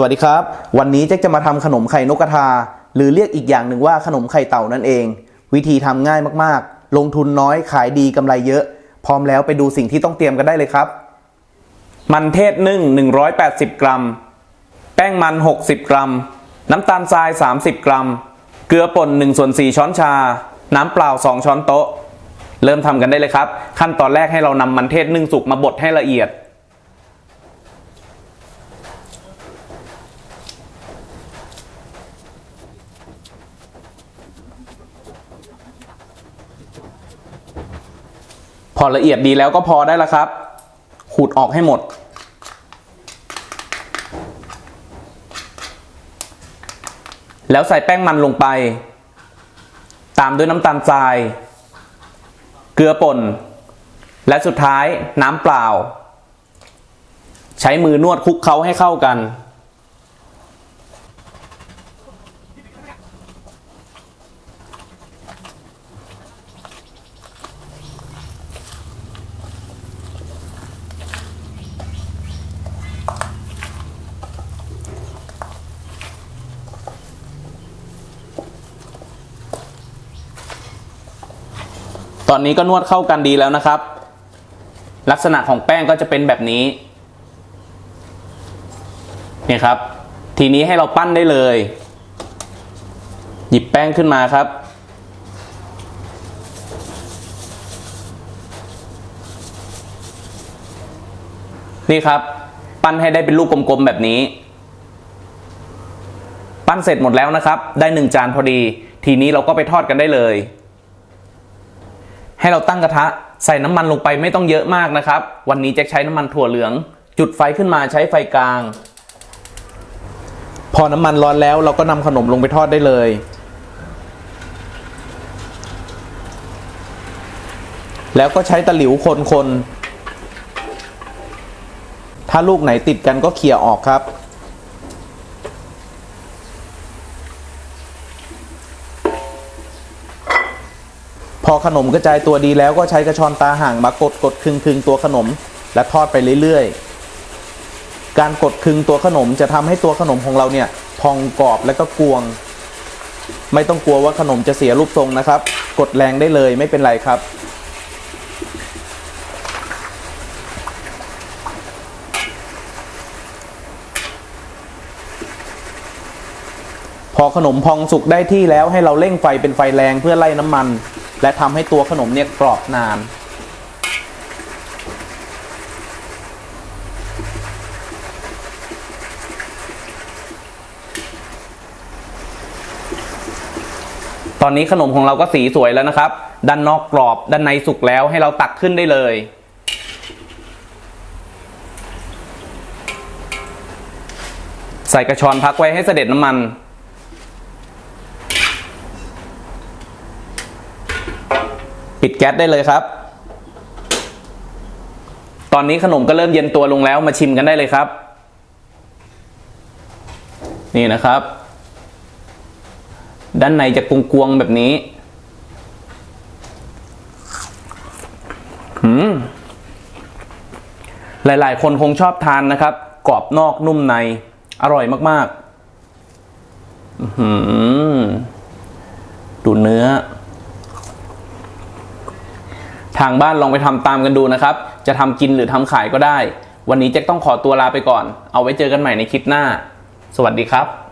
สวัสดีครับ วันนี้แจ็คจะมาทำขนมไข่นกกระทา หรือเรียกอีกอย่างหนึ่งว่าขนมไข่เต่านั่นเอง วิธีทำง่ายมากๆ ลงทุนน้อยขายดีกำไรเยอะ พร้อมแล้วไปดูสิ่งที่ต้องเตรียมกันได้เลยครับ มันเทศนึ่ง180 กรัม แป้งมัน 60 กรัม น้ำตาลทราย 30 กรัม เกลือป่น1ส่วน4ช้อนชา น้ำเปล่า 2 ช้อนโต๊ะ เริ่มทำกันได้เลยครับ ขั้นตอนแรกให้เรานำมันเทศนึ่งสุกมาบดให้ละเอียด พอละเอียดดีแล้วก็พอได้ล้วครับ ขูดออกให้หมด แล้วใส่แป้งมันลงไป ตามด้วยน้ำตาลทราย เกลือป่น และสุดท้ายน้ำเปล่า ใช้มือนวดคลุกเคล้าให้เข้ากัน ตอนนี้ก็นวดเข้ากันดีแล้วนะครับ ลักษณะของแป้งก็จะเป็นแบบนี้เนี่ยครับ ทีนี้ให้เราปั้นได้เลย หยิบแป้งขึ้นมาครับ นี่ครับ ปั้นให้ได้เป็นลูกกลมๆแบบนี้ ปั้นเสร็จหมดแล้วนะครับ ได้หนึ่งจานพอดี ทีนี้เราก็ไปทอดกันได้เลย ให้เราตั้งกระทะใส่น้ำมันลงไปไม่ต้องเยอะมากนะครับ วันนี้แจ็คใช้น้ำมันถั่วเหลือง จุดไฟขึ้นมาใช้ไฟกลาง พอน้ำมันร้อนแล้วเราก็นำขนมลงไปทอดได้เลย แล้วก็ใช้ตะหลิวคนๆถ้าลูกไหนติดกันก็เขี่ยออกครับ พอขนมกระจายตัวดีแล้วก็ใช้กระชอนตาห่างมากดกดคึงคึงตัวขนม และทอดไปเรื่อยๆ การกดคึงตัวขนมจะทำให้ตัวขนมของเราเนี่ยพองกรอบและก็กวง ไม่ต้องกลัวว่าขนมจะเสียรูปทรงนะครับ กดแรงได้เลยไม่เป็นไรครับพอขนมพองสุกได้ที่แล้วให้เราเร่งไฟเป็นไฟแรงเพื่อไล่น้ำมัน และทำให้ตัวขนมเนี่ยกรอบนาน ตอนนี้ขนมของเราก็สีสวยแล้วนะครับ ด้านนอกกรอบด้านในสุกแล้วให้เราตักขึ้นได้เลยใส่กระชอนพักไว้ให้เสด็จน้ำมัน ปิดแก๊สได้เลยครับ ตอนนี้ขนมก็เริ่มเย็นตัวลงแล้วมาชิมกันได้เลยครับ นี่นะครับ ด้านในจะกวงๆแบบนี้หืมหลายๆ คนคงชอบทานนะครับ กรอบนอกนุ่มใน อร่อยมากๆหือดูเนื้อ ทางบ้านลองไปทำตามกันดูนะครับ จะทำกินหรือทำขายก็ได้ วันนี้แจ็คต้องขอตัวลาไปก่อน เอาไว้เจอกันใหม่ในคลิปหน้า สวัสดีครับ